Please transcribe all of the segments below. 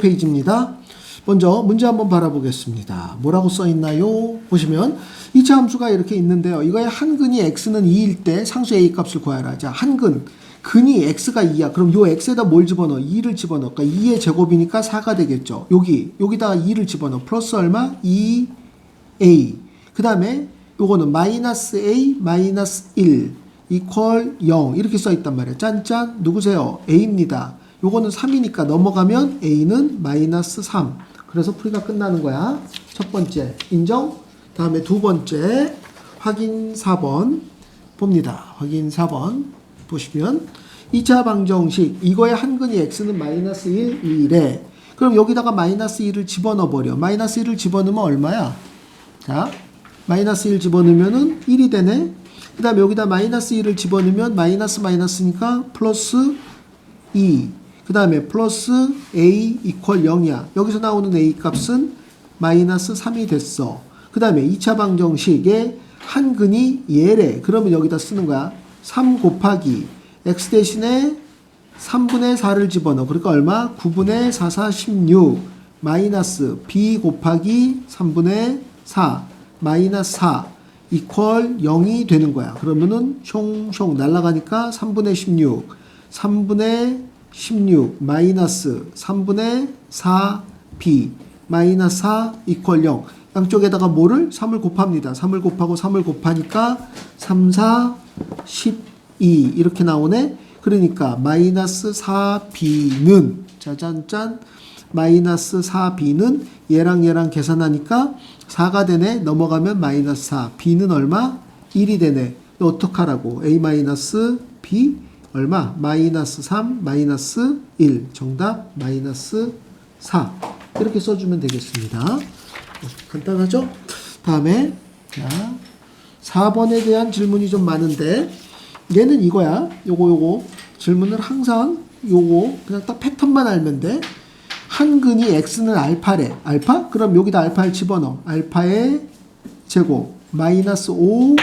페이지입니다. 먼저 문제 한번 바라보겠습니다. 뭐라고 써 있나요? 보시면 2차 함수가 이렇게 있는데요. 이거의 한근이 x는 2일 때 상수 a 값을 구하라. 자, 한근 근이 x가 2야. 그럼 요 x에다 뭘 집어넣어? 2를 집어넣어. 그러니까 2의 제곱이니까 4가 되겠죠. 여기 여기다가 2를 집어넣어. 플러스 얼마? 2a. 그다음에 요거는 마이너스 a 마이너스 1 이퀄 0 이렇게 써 있단 말이에요. 짠짠 누구세요? a입니다. 요거는 3이니까 넘어가면 a는 마이너스 3. 그래서 풀이가 끝나는 거야. 첫 번째 인정. 다음에 두 번째 확인 4번 봅니다. 확인 4번 보시면 2차 방정식 이거의 한근이 x는 마이너스 1, 2래. 그럼 여기다가 마이너스 1을 집어넣어 버려. 마이너스 1을 집어넣으면 얼마야? 자, 마이너스 1 집어넣으면은 1이 되네. 그 다음에 여기다 마이너스 1을 집어넣으면 마이너스 마이너스니까 플러스 2. 그 다음에 플러스 a 이퀄 0이야. 여기서 나오는 a 값은 마이너스 3이 됐어. 그 다음에 2차 방정식의 한 근이 얘래. 그러면 여기다 쓰는 거야. 3 곱하기 x 대신에 3분의 4를 집어넣어. 그러니까 얼마? 9분의 4, 4, 16 마이너스 b 곱하기 3분의 4 마이너스 4 이퀄 0이 되는 거야. 그러면은 숑숑 날아가니까 3분의 16 3분의 16 마이너스 3분의 4b 마이너스 4 이퀄 0 양쪽에다가 뭐를 3을 곱합니다. 3을 곱하고 3을 곱하니까 3, 4, 12 이렇게 나오네. 그러니까 마이너스 4b는 짜잔짠 마이너스 4b는 얘랑 얘랑 계산하니까 4가 되네. 넘어가면 마이너스 4. b는 얼마? 1이 되네. 어떡하라고? a 마이너스 b 얼마? 마이너스 3 마이너스 1. 정답 마이너스 4. 이렇게 써주면 되겠습니다. 간단하죠? 다음에 자 4번에 대한 질문이 좀 많은데 얘는 이거야. 요거 요거 질문을 항상 요거 그냥 딱 패턴만 알면 돼. 한 근이 x는 알파래. 알파? 그럼 여기다 알파를 집어넣어. 알파의 제곱 마이너스 5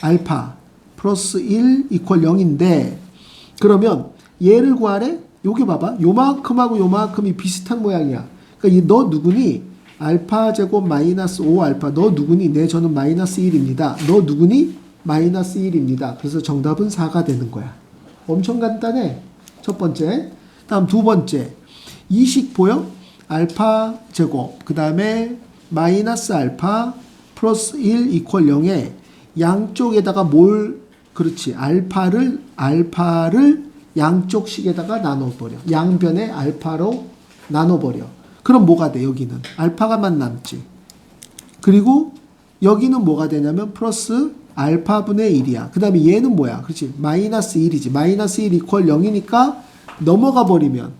알파 플러스 1 이퀄 0인데 그러면 얘를 구하래? 여기 봐봐. 요만큼하고 요만큼이 비슷한 모양이야. 그러니까 이너 누구니? 알파 제곱 마이너스 5 알파. 너 누구니? 네, 저는 마이너스 1입니다. 너 누구니? 마이너스 1입니다. 그래서 정답은 4가 되는 거야. 엄청 간단해. 첫 번째. 다음 두 번째. 이식 보여? 알파 제곱. 그 다음에 마이너스 알파 플러스 1 이퀄 0에 양쪽에다가 뭘 그렇지. 알파를 알파를 양쪽 식에다가 나눠버려. 양변에 알파로 나눠버려. 그럼 뭐가 돼 여기는? 알파가만 남지. 그리고 여기는 뭐가 되냐면 플러스 알파분의 1이야. 그 다음에 얘는 뭐야? 그렇지. 마이너스 1이지. 마이너스 1 이퀄 0이니까 넘어가 버리면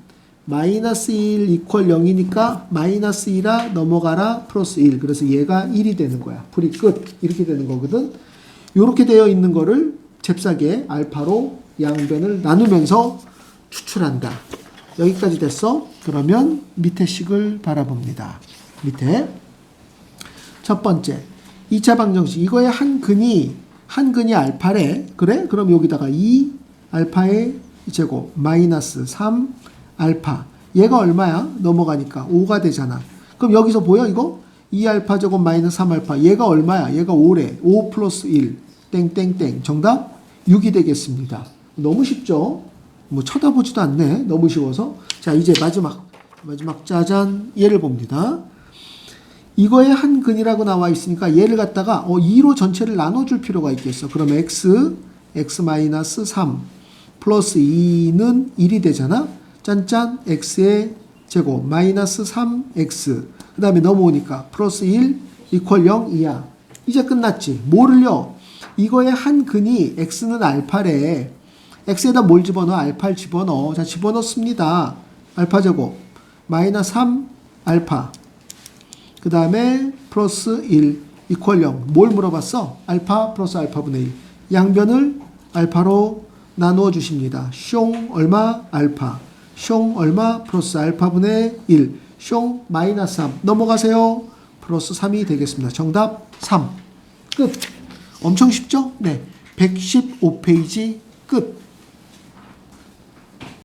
마이너스 1 이퀄 0이니까 마이너스 2라 넘어가라 플러스 1 그래서 얘가 1이 되는 거야. 풀이 끝. 이렇게 되는 거거든. 이렇게 되어 있는 거를 잽싸게 알파로 양변을 나누면서 추출한다. 여기까지 됐어. 그러면 밑에 식을 바라봅니다. 밑에. 첫 번째 2차 방정식. 이거의 한 근이 한 근이 알파래. 그래? 그럼 여기다가 2 알파의 제곱 마이너스 3 알파. 얘가 얼마야? 넘어가니까 5가 되잖아. 그럼 여기서 보여 이거? 2알파 제곱 마이너스 3알파. 얘가 얼마야? 얘가 5래. 5 플러스 1 땡땡땡. 정답 6이 되겠습니다 너무 쉽죠 뭐 쳐다보지도 않네 너무 쉬워서 자 이제 마지막 마지막 짜잔 얘를 봅니다 이거에 한 근이라고 나와 있으니까 얘를 갖다가 어 2로 전체를 나눠줄 필요가 있겠어. 그럼 x x 마이너스 3 플러스 2는 1이 되잖아. 짠짠 x의 제곱 마이너스 3x 그 다음에 넘어오니까 플러스 1 이퀄 0 2야. 이제 끝났지. 뭐를요? 이거의 한 근이 x는 알파래. x에다 뭘 집어넣어? 알파를 집어넣어. 자 집어넣습니다. 알파 제곱 마이너스 3 알파 그 다음에 플러스 1 이퀄 0. 뭘 물어봤어? 알파 플러스 알파분의 1. 양변을 알파로 나누어 주십니다. 숑 얼마? 알파. 숑 얼마? 플러스 알파분의 1. 숑 마이너스 3. 넘어가세요. 플러스 3이 되겠습니다. 정답 3. 끝. 엄청 쉽죠? 네. 115페이지 끝.